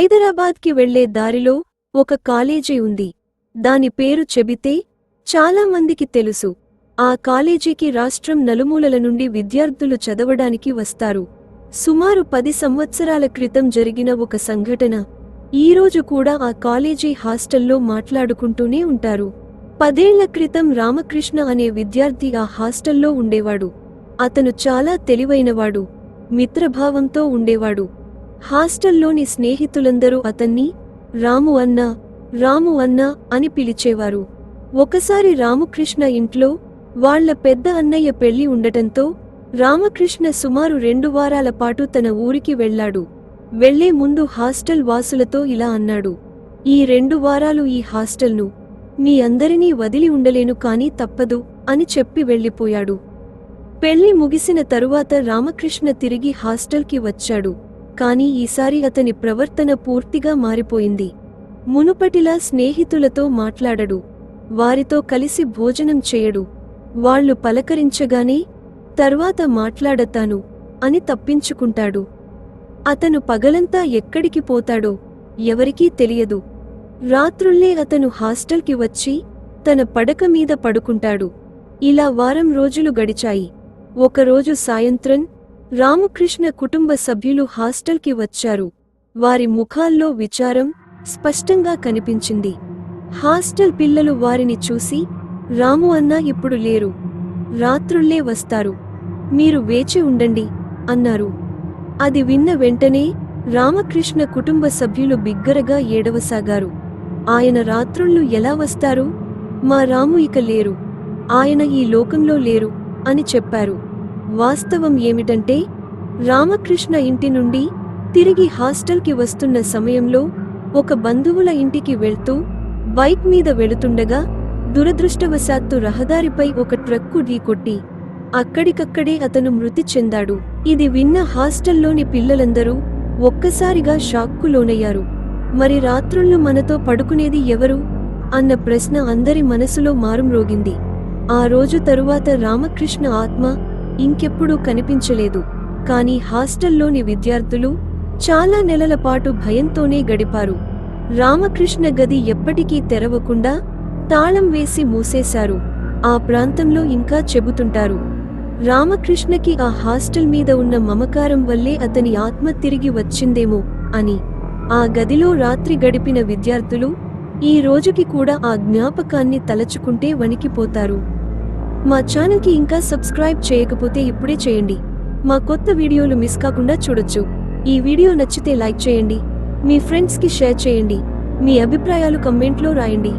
హైదరాబాద్కి వెళ్ళే దారిలో ఒక కాలేజీ ఉంది. దాని పేరు చెబితే చాలా మందికి తెలుసు. ఆ కాలేజీకి రాష్ట్రం నలుమూలల నుండి విద్యార్థులు చదవడానికి వస్తారు. సుమారు పది సంవత్సరాల క్రితం జరిగిన ఒక సంఘటన. ఈరోజు కూడా ఆ కాలేజీ హాస్టల్లో మాట్లాడుకుంటూనే ఉంటారు. పదేళ్ళ క్రితం రామకృష్ణ అనే విద్యార్థి ఆ హాస్టల్లో ఉండేవాడు. అతను చాలా తెలివైనవాడు. మిత్రభావంతో ఉండేవాడు. హాస్టల్లోని స్నేహితులందరూ అతన్ని రాము అన్నా రాము అన్నా అని పిలిచేవారు. ఒకసారి రామకృష్ణ ఇంట్లో వాళ్ళ పెద్ద అన్నయ్య పెళ్ళి ఉండటంతో రామకృష్ణ సుమారు రెండు వారాల పాటు తన ఊరికి వెళ్ళాడు. వెళ్ళే ముందు హాస్టల్ వాసులతో ఇలా అన్నాడు ఈ రెండు వారాలు ఈ హాస్టల్ను మీ అందరినీ వదిలి ఉండలేను కాని తప్పదు అని చెప్పి వెళ్ళిపోయాడు. పెళ్ళి ముగిసిన తరువాత రామకృష్ణ తిరిగి హాస్టల్కి వచ్చాడు. కాని ఈసారి అతని ప్రవర్తన పూర్తిగా మారిపోయింది. మునుపటిలా స్నేహితులతో మాట్లాడడు. వారితో కలిసి భోజనం చేయడు. వాళ్ళు పలకరించగానే తర్వాత మాట్లాడతాను అని తప్పించుకుంటాడు. అతను పగలంతా ఎక్కడికి పోతాడో ఎవరికీ తెలియదు. రాత్రుల్లే అతను హాస్టల్కి వచ్చి తన పడక మీద పడుకుంటాడు. ఇలా వారం రోజులు గడిచాయి. ఒకరోజు సాయంత్రం రామకృష్ణ కుటుంబ సభ్యులు హాస్టల్కి వచ్చారు. వారి ముఖాల్లో విచారం స్పష్టంగా కనిపించింది. హాస్టల్ పిల్లలు వారిని చూసి రాము అన్నా ఇప్పుడు లేరు. రాత్రుళ్ళే వస్తారు. మీరు వేచి ఉండండి అన్నారు. అది విన్న వెంటనే రామకృష్ణ కుటుంబ సభ్యులు బిగ్గరగా ఏడవసాగారు. ఆయన రాత్రుళ్ళు ఎలా వస్తారు? మా రాము ఇక లేరు. ఆయన ఈ లోకంలో లేరు అని చెప్పారు. వాస్తవం ఏమిటంటే రామకృష్ణ ఇంటి నుండి తిరిగి హాస్టల్కి వస్తున్న సమయంలో ఒక బంధువుల ఇంటికి వెళ్తూ బైక్ మీద వెళుతుండగా దురదృష్టవశాత్తు రహదారిపై ఒక ట్రక్కు ఢీకొట్టి అక్కడికక్కడే అతను మృతి చెందాడు. ఇది విన్న హాస్టల్లోని పిల్లలందరూ ఒక్కసారిగా షాక్కు లోనయ్యారు. మరి రాత్రుళ్ళు మనతో పడుకునేది ఎవరు? అన్న ప్రశ్న అందరి మనసులో మారుమ్రోగింది. ఆ రోజు తరువాత రామకృష్ణ ఆత్మ ఇంకెప్పుడూ కనిపించలేదు. కాని హాస్టల్లోని విద్యార్థులు చాలా నెలల పాటు భయంతోనే గడిపారు. రామకృష్ణ గది ఎప్పటికీ తెరవకుండా తాళం వేసి మూసేశారు. ఆ ప్రాంతంలో ఇంకా చెబుతుంటారు. రామకృష్ణకి ఆ హాస్టల్ మీద ఉన్న మమకారం వల్లే అతని ఆత్మ తిరిగి వచ్చిందేమో అని. ఆ గదిలో రాత్రి గడిపిన విద్యార్థులు ఈ రోజుకి కూడా ఆ జ్ఞాపకాన్ని తలచుకుంటే వణికిపోతారు. మా ఛానల్కి ఇంకా సబ్స్క్రైబ్ చేయకపోతే ఇప్పుడే చేయండి. మా కొత్త వీడియోలు మిస్ కాకుండా చూడొచ్చు. ఈ వీడియో నచ్చితే లైక్ చేయండి. మీ ఫ్రెండ్స్కి షేర్ చేయండి. మీ అభిప్రాయాలు కమెంట్లో రాయండి.